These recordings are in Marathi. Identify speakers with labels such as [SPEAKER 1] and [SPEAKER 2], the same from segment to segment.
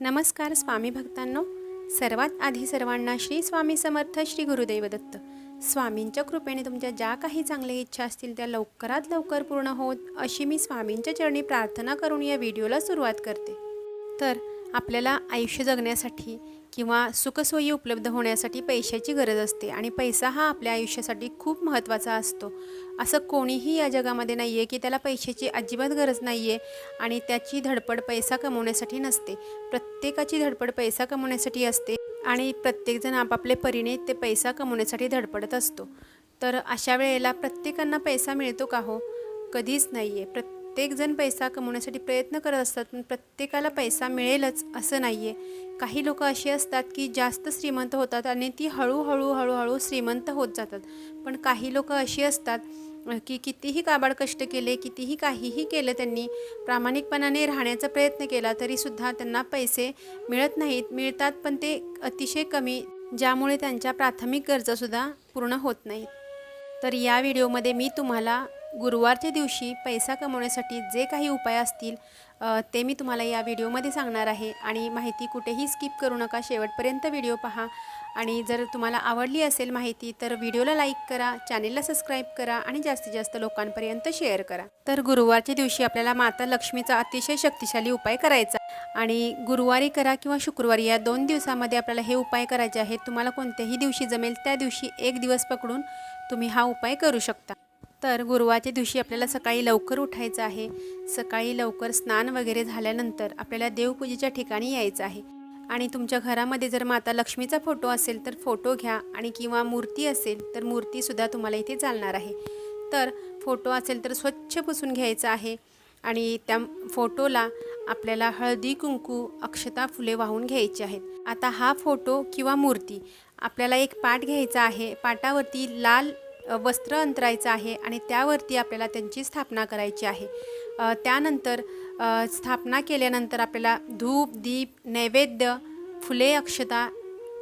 [SPEAKER 1] नमस्कार स्वामी भक्तांनो. सर्वात आधी सर्वांना श्री स्वामी समर्थ श्री गुरुदेव दत्त स्वामींच्या कृपेने तुमच्या ज्या काही चांगल्या इच्छा असतील त्या लवकरात लवकर पूर्ण होत अशी मी स्वामींच्या चरणी प्रार्थना करून या व्हिडिओला सुरुवात करते. तर आपल्याला आयुष्य जगण्यासाठी किंवा सुखसोयी उपलब्ध होण्यासाठी पैशाची गरज असते आणि पैसा हा आपल्या आयुष्यासाठी खूप महत्त्वाचा असतो. असं कोणीही या जगामध्ये नाही आहे की त्याला पैशाची अजिबात गरज नाही आहे आणि त्याची धडपड पैसा कमवण्यासाठी नसते. प्रत्येकाची धडपड पैसा कमवण्यासाठी असते आणि प्रत्येकजण आपापले परीने ते पैसा कमवण्यासाठी धडपडत असतो. तर अशा वेळेला प्रत्येकांना पैसा मिळतो का हो? कधीच नाही आहे प्रत्येकजण पैसा कमवण्यासाठी प्रयत्न करत असतात पण प्रत्येकाला पैसा मिळेलच असं नाही आहे काही लोक अशी असतात की जास्त श्रीमंत होतात आणि ती हळूहळू हळूहळू श्रीमंत होत जातात. पण काही लोक अशी असतात की कितीही काबाड कष्ट केले कितीही काहीही केलं त्यांनी प्रामाणिकपणाने राहण्याचा प्रयत्न केला तरीसुद्धा त्यांना पैसे मिळत नाहीत मिळतात पण ते अतिशय कमी ज्यामुळे त्यांच्या प्राथमिक गरजासुद्धा पूर्ण होत नाहीत. तर या व्हिडिओमध्ये मी तुम्हाला गुरुवारच्या दिवशी पैसा कमवण्यासाठी जे काही उपाय असतील ते मी तुम्हाला या व्हिडिओमध्ये सांगणार आहे. आणि माहिती कुठेही स्किप करू नका. शेवटपर्यंत व्हिडिओ पहा. आणि जर तुम्हाला आवडली असेल माहिती तर व्हिडिओला लाईक करा चॅनेलला सबस्क्राईब करा आणि जास्तीत जास्त लोकांपर्यंत शेअर करा. तर गुरुवारच्या दिवशी आपल्याला माता लक्ष्मीचा अतिशय शक्तिशाली उपाय करायचा. आणि गुरुवारी करा किंवा शुक्रवारी या दोन दिवसामध्ये आपल्याला हे उपाय करायचे आहेत. तुम्हाला कोणत्याही दिवशी जमेल त्या दिवशी एक दिवस पकडून तुम्ही हा उपाय करू शकता. तर गुरुवारच्या दिवशी आपल्याला सकाळी लवकर उठायचं आहे. सकाळी लवकर स्नान वगैरे झाल्यानंतर आपल्याला देवपूजेच्या ठिकाणी यायचं आहे. आणि तुमच्या घरामध्ये जर माता लक्ष्मीचा फोटो असेल तर फोटो घ्या आणि किंवा मूर्ती असेल तर मूर्तीसुद्धा तुम्हाला इथे चालणार आहे. तर फोटो असेल तर स्वच्छ पुसून घ्यायचा आहे आणि त्या फोटोला आपल्याला हळदी कुंकू अक्षता फुले वाहून घ्यायची आहेत. आता हा फोटो किंवा मूर्ती आपल्याला एक पाट घ्यायचा आहे. पाटावरती लाल वस्त्र अंतरायचं आहे आणि त्यावरती आपल्याला त्यांची स्थापना करायची आहे. त्यानंतर स्थापना केल्यानंतर आपल्याला धूप दीप नैवेद्य फुले अक्षता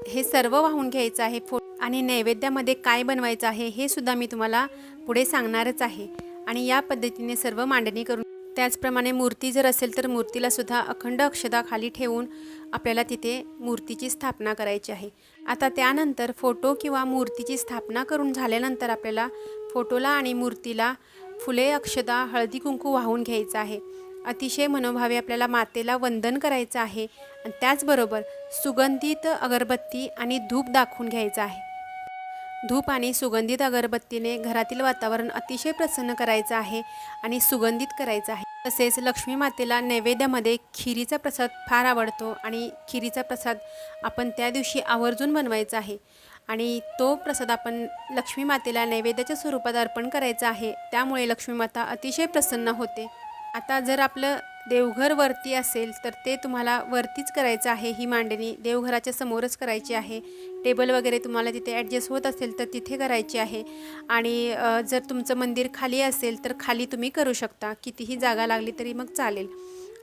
[SPEAKER 1] हे सर्व वाहून घ्यायचं आहे. फो आणि नैवेद्यामध्ये काय बनवायचं आहे हे सुद्धा मी तुम्हाला पुढे सांगणारच आहे. आणि या पद्धतीने सर्व मांडणी करून त्याचप्रमाणे मूर्ती जर असेल तर मूर्तीलासुद्धा अखंड अक्षदा खाली ठेवून आपल्याला तिथे मूर्तीची स्थापना करायची आहे. आता त्यानंतर फोटो किंवा मूर्तीची स्थापना करून झाल्यानंतर आपल्याला फोटोला आणि मूर्तीला फुले अक्षता हळदी कुंकू वाहून घ्यायचं आहे. अतिशय मनोभावे आपल्याला मातेला वंदन करायचं आहे आणि त्याचबरोबर सुगंधित अगरबत्ती आणि धूप दाखवून घ्यायचं आहे. धूप आणि सुगंधित अगरबत्तीने घरातील वातावरण अतिशय प्रसन्न करायचं आहे आणि सुगंधित करायचं आहे. तसेच लक्ष्मी मातेला नैवेद्यामध्ये खिरीचा प्रसाद फार आवडतो आणि खिरीचा प्रसाद आपण त्या दिवशी आवर्जून बनवायचा आहे. आणि तो प्रसाद आपण लक्ष्मी मातेला नैवेद्याच्या स्वरूपात अर्पण करायचा आहे. त्यामुळे लक्ष्मी माता अतिशय प्रसन्न होते. आता जर आपलं देवघर वरती असेल तर ते तुम्हाला वरतीच करायचं आहे ही मांडणी. देवघराच्या समोरच करायची आहे. टेबल वगैरे तुम्हाला तिथे ॲडजस्ट होत असेल तर तिथे करायची आहे. आणि जर तुमचं मंदिर खाली असेल तर खाली तुम्ही करू शकता. कितीही जागा लागली तरी मग चालेल.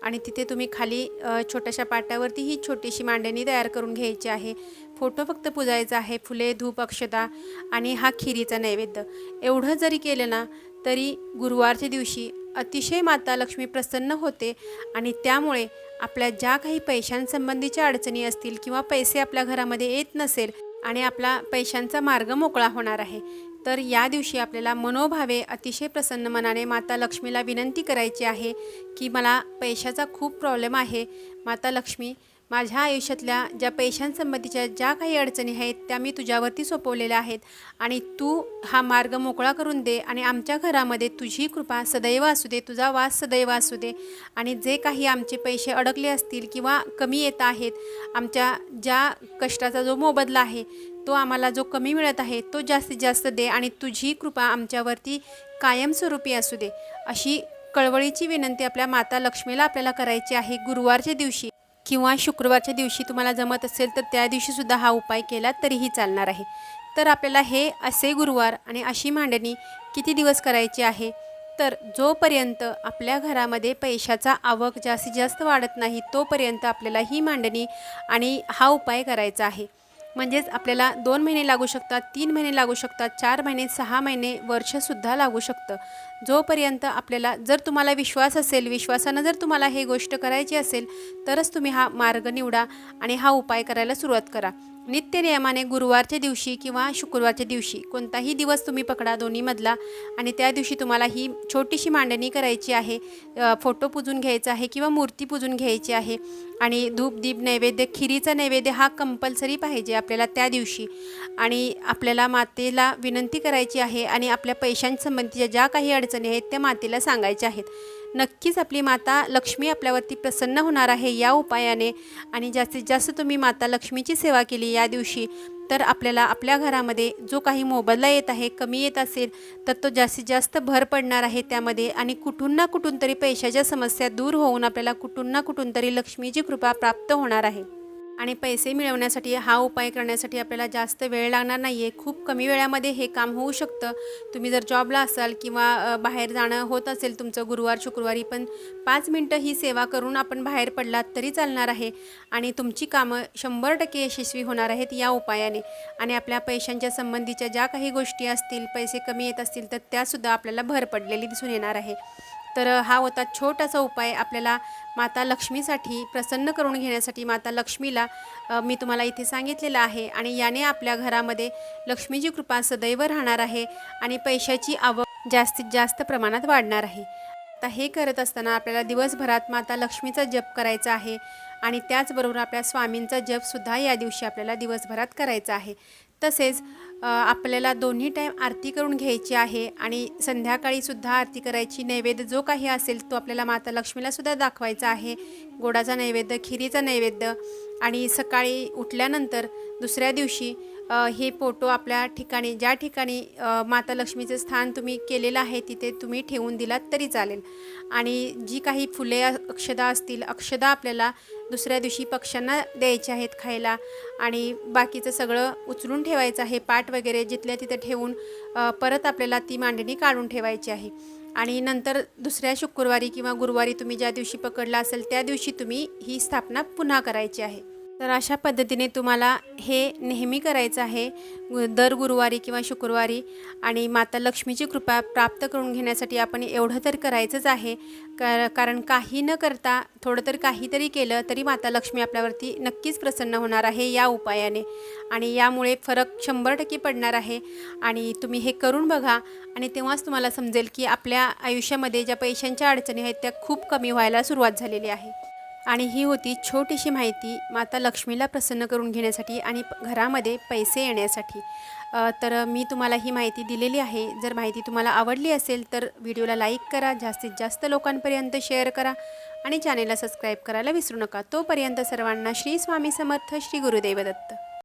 [SPEAKER 1] आणि तिथे तुम्ही खाली छोट्याशा पाट्यावरती ही छोटीशी मांडणी तयार करून घ्यायची आहे. फोटो फक्त पुजायचा आहे. फुले धूप अक्षता आणि हा खिरीचा नैवेद्य. एवढं जरी केलं ना तरी गुरुवारच्या दिवशी अतिशय माता लक्ष्मी प्रसन्न होते आणि त्यामुळे आपल्या ज्या काही पैशांसंबंधीच्या अडचणी असतील किंवा पैसे आपल्या घरामध्ये येत नसेल आणि आपला पैशांचा मार्ग मोकळा होणार आहे तर या दिवशी आपल्याला मनोभावे अतिशय प्रसन्न मनाने माता लक्ष्मीला विनंती करायची आहे की मला पैशाचा खूप प्रॉब्लेम आहे. माता लक्ष्मी माझ्या आयुष्यातल्या ज्या पैशांसंबंधीच्या ज्या काही अडचणी आहेत त्या मी तुझ्यावरती सोपवलेल्या आहेत. आणि तू हा मार्ग मोकळा करून दे आणि आमच्या घरामध्ये तुझी कृपा सदैव असू दे तुझा वास सदैव असू दे. आणि जे काही आमचे पैसे अडकले असतील किंवा कमी येत आहेत आमच्या ज्या कष्टाचा जो मोबदला आहे तो आम्हाला जो कमी मिळत आहे तो जास्तीत जास्त दे आणि तुझी कृपा आमच्यावरती कायमस्वरूपी असू दे. अशी कळवळीची विनंती आपल्या माता लक्ष्मीला आपल्याला करायची आहे गुरुवारच्या दिवशी. किंवा शुक्रवारच्या दिवशी तुम्हाला जमत असेल तर त्या दिवशीसुद्धा हा उपाय केला तरीही चालणार आहे. तर आपल्याला हे असे गुरुवार आणि अशी मांडणी किती दिवस करायची आहे? तर जोपर्यंत आपल्या घरामध्ये पैशाचा आवक जास्तीत जास्त वाढत नाही तोपर्यंत आपल्याला ही मांडणी आणि हा उपाय करायचा आहे. म्हणजेच आपल्याला दोन महिने लागू शकतात तीन महिने लागू शकतात चार महिने सहा महिने वर्षसुद्धा लागू शकतं. जोपर्यंत आपल्याला जर तुम्हाला विश्वास असेल विश्वासानं जर तुम्हाला हे गोष्ट करायची असेल तरच तुम्ही हा मार्ग निवडा आणि हा उपाय करायला सुरुवात करा. नित्यनियमाने गुरुवारच्या दिवशी किंवा शुक्रवारच्या दिवशी कोणताही दिवस तुम्ही पकडा दोन्हीमधला. आणि त्या दिवशी तुम्हाला ही छोटीशी मांडणी करायची आहे. फोटो पूजून घ्यायचा आहे किंवा मूर्ती पूजून घ्यायची आहे. आणि धूप दीप नैवेद्य खिरीचा नैवेद्य हा कंपल्सरी पाहिजे आपल्याला त्या दिवशी. आणि आपल्याला मातेला विनंती करायची आहे आणि आपल्या पैशांसंबंधीच्या ज्या काही अडचणी आहेत त्या मातेला सांगायच्या आहेत. नक्कीच आपली माता लक्ष्मी आपल्यावरती प्रसन्न होणार आहे या उपायाने. आणि जास्तीत जास्त तुम्ही माता लक्ष्मीची सेवा केली या दिवशी तर आपल्याला आपल्या घरामध्ये जो काही मोबदला येत आहे कमी येत असेल तर तो जास्तीत जास्त भर पडणार आहे त्यामध्ये. आणि कुठून ना कुठून तरी पैशाच्या समस्या दूर होऊन आपल्याला कुठून ना कुठून तरी लक्ष्मीची कृपा प्राप्त होणार आहे. आणि पैसे मिळवण्यासाठी हा उपाय करण्यासाठी आपल्याला जास्त वेळ लागणार नाही आहे खूप कमी वेळामध्ये हे काम होऊ शकतं. तुम्ही जर जॉबला असाल किंवा बाहेर जाणं होत असेल तुमचं गुरुवार शुक्रवारी पण पाच मिनटं ही सेवा करून आपण बाहेर पडलात तरी चालणार आहे. आणि तुमची कामं शंभर टक्के यशस्वी होणार आहेत या उपायाने. आणि आपल्या पैशांच्या संबंधीच्या ज्या काही गोष्टी असतील पैसे कमी येत असतील तर त्यासुद्धा आपल्याला भर पडलेली दिसून येणार आहे. तर हा होता छोटासा उपाय आपल्याला माता लक्ष्मीसाठी प्रसन्न करून घेण्यासाठी माता लक्ष्मीला मी तुम्हाला इथे सांगितलेलं आहे. आणि याने आपल्या घरामध्ये लक्ष्मीची कृपा सदैव राहणार आहे आणि पैशाची आवक जास्तीत जास्त प्रमाणात वाढणार आहे. आता हे करत असताना आपल्याला दिवसभरात माता लक्ष्मीचा जप करायचा आहे. आणि त्याचबरोबर आपल्या स्वामींचा जपसुद्धा या दिवशी आपल्याला दिवसभरात करायचा आहे. तसेच आपल्याला दोन्ही टाईम आरती करून घ्यायची आहे आणि संध्याकाळीसुद्धा आरती करायची. नैवेद्य जो काही असेल तो आपल्याला माता लक्ष्मीलासुद्धा दाखवायचा आहे. गोडाचा नैवेद्य खिरीचा नैवेद्य आणि सकाळी उठल्यानंतर दुसऱ्या दिवशी हे फोटो आपल्या ठिकाणी ज्या ठिकाणी माता लक्ष्मीचं स्थान तुम्ही केलेलं आहे तिथे तुम्ही ठेवून दिलात तरी चालेल. आणि जी काही फुले अक्षदा असतील अक्षदा आपल्याला दुसऱ्या दिवशी पक्ष्यांना द्यायचे आहेत खायला आणि बाकीचं सगळं उचलून ठेवायचं आहे पाट वगैरे जिथल्या तिथे ठेवून परत आपल्याला ती मांडणी काढून ठेवायची आहे. आणि नंतर दुसऱ्या शुक्रवारी किंवा गुरुवारी तुम्ही ज्या दिवशी पकडला असेल त्या दिवशी तुम्ही ही स्थापना पुन्हा करायची आहे. तर अशा पद्धतीने तुम्हाला हे नेहमी करायचं आहे. दर गुरुवारी किंवा शुक्रवारी आणि माता लक्ष्मीची कृपा प्राप्त करून घेण्यासाठी आपण एवढं तर करायचंच आहे. कर कारण काही न करता थोडं तर काहीतरी केलं तरी माता लक्ष्मी आपल्यावरती नक्कीच प्रसन्न होणार आहे या उपायाने. आणि यामुळे फरक शंभर टक्के पडणार आहे. आणि तुम्ही हे करून बघा आणि तेव्हाच तुम्हाला समजेल की आपल्या आयुष्यामध्ये ज्या पैशांच्या अडचणी आहेत त्या खूप कमी व्हायला सुरुवात झालेली आहे. आणि ही होती छोटीशी माहिती माता लक्ष्मीला प्रसन्न करून घेण्यासाठी आणि घरामध्ये पैसे येण्यासाठी. तर मी तुम्हाला ही माहिती दिलेली आहे. जर माहिती तुम्हाला आवडली असेल तर व्हिडिओला लाईक करा जास्तीत जास्त लोकांपर्यंत शेअर करा आणि चॅनेलला सबस्क्राईब करायला विसरू नका. तोपर्यंत सर्वांना श्री स्वामी समर्थ श्री गुरुदेव दत्त.